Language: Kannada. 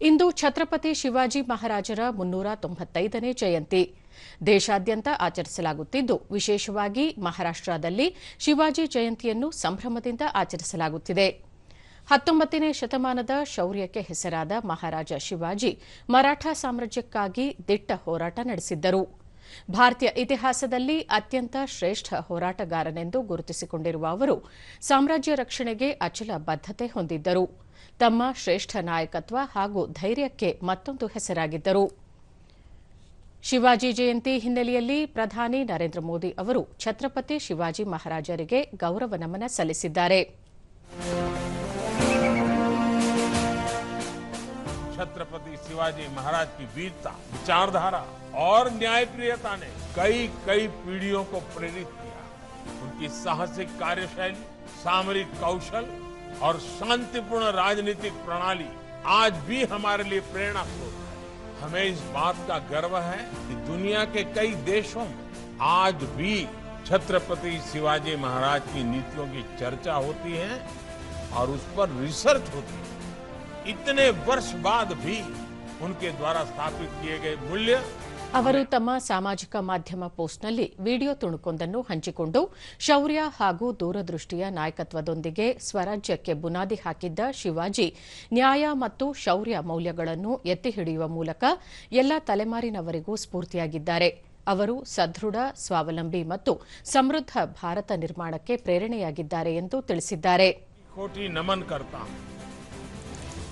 ಇಂದು ಛತ್ರಪತಿ ಶಿವಾಜಿ ಮಹಾರಾಜರ ಮುನ್ನೂರ ತೊಂಬತ್ತೈದನೇ ಜಯಂತಿ. ದೇಶಾದ್ಯಂತ ಆಚರಿಸಲಾಗುತ್ತಿದ್ದು, ವಿಶೇಷವಾಗಿ ಮಹಾರಾಷ್ಟದಲ್ಲಿ ಶಿವಾಜಿ ಜಯಂತಿಯನ್ನು ಸಂಭ್ರಮದಿಂದ ಆಚರಿಸಲಾಗುತ್ತಿದೆ. ಹತ್ತೊಂಬತ್ತನೇ ಶತಮಾನದ ಶೌರ್ಯಕ್ಕೆ ಹೆಸರಾದ ಮಹಾರಾಜ ಶಿವಾಜಿ ಮರಾಠ ಸಾಮ್ರಾಜ್ಯಕ್ಕಾಗಿ ದಿಟ್ಟ ಹೋರಾಟ ನಡೆಸಿದ್ದರು. ಭಾರತೀಯ ಇತಿಹಾಸದಲ್ಲಿ ಅತ್ಯಂತ ಶ್ರೇಷ್ಠ ಹೋರಾಟಗಾರನೆಂದು ಗುರುತಿಸಿಕೊಂಡಿರುವ ಅವರು ಸಾಮ್ರಾಜ್ಯ ರಕ್ಷಣೆಗೆ ಅಚಲ ಬದ್ಧತೆ ಹೊಂದಿದ್ದರು. ತಮ್ಮ ಶ್ರೇಷ್ಠ ನಾಯಕತ್ವ ಹಾಗೂ ಧೈರ್ಯಕ್ಕೆ ಮತ್ತೊಂದು ಹೆಸರಾಗಿದ್ದರು. ಶಿವಾಜಿ ಜಯಂತಿ ಹಿನ್ನೆಲೆಯಲ್ಲಿ ಪ್ರಧಾನಿ ನರೇಂದ್ರ ಮೋದಿ ಅವರು ಛತ್ರಪತಿ ಶಿವಾಜಿ ಮಹಾರಾಜರಿಗೆ ಗೌರವ ನಮನ ಸಲ್ಲಿಸಿದ್ದಾರೆ. छत्रपति शिवाजी महाराज की वीरता, विचारधारा और न्यायप्रियता ने कई कई पीढ़ियों को प्रेरित किया। उनकी साहसिक कार्यशैली, सामरिक कौशल और शांतिपूर्ण राजनीतिक प्रणाली आज भी हमारे लिए प्रेरणा स्रोत है। हमें इस बात का गर्व है कि दुनिया के कई देशों में आज भी छत्रपति शिवाजी महाराज की नीतियों की चर्चा होती है और उस पर रिसर्च होती है। इतने वर्ष बाद भी उनके द्वारा स्थापित किए गए मूल्य ಅವರು ತಮ್ಮ ಸಾಮಾಜಿಕ ಮಾಧ್ಯಮ ಪೋಸ್ಟ್ನಲ್ಲಿ ವಿಡಿಯೋ ತುಣುಕೊಂದನ್ನು ಹಂಚಿಕೊಂಡು ಶೌರ್ಯ ಹಾಗೂ ದೂರದೃಷ್ಟಿಯ ನಾಯಕತ್ವದೊಂದಿಗೆ ಸ್ವರಾಜ್ಯಕ್ಕೆ ಬುನಾದಿ ಹಾಕಿದ್ದ ಶಿವಾಜಿ ನ್ಯಾಯ ಮತ್ತು ಶೌರ್ಯ ಮೌಲ್ಯಗಳನ್ನು ಎತ್ತಿ ಹಿಡಿಯುವ ಮೂಲಕ ಎಲ್ಲ ತಲೆಮಾರಿನವರಿಗೂ ಸ್ಫೂರ್ತಿಯಾಗಿದ್ದಾರೆ ಅವರು ಸದೃಢ ಸ್ವಾವಲಂಬಿ ಮತ್ತು ಸಮೃದ್ಧ ಭಾರತ ನಿರ್ಮಾಣಕ್ಕೆ ಪ್ರೇರಣೆಯಾಗಿದ್ದಾರೆ ಎಂದು ತಿಳಿಸಿದ್ದಾರೆ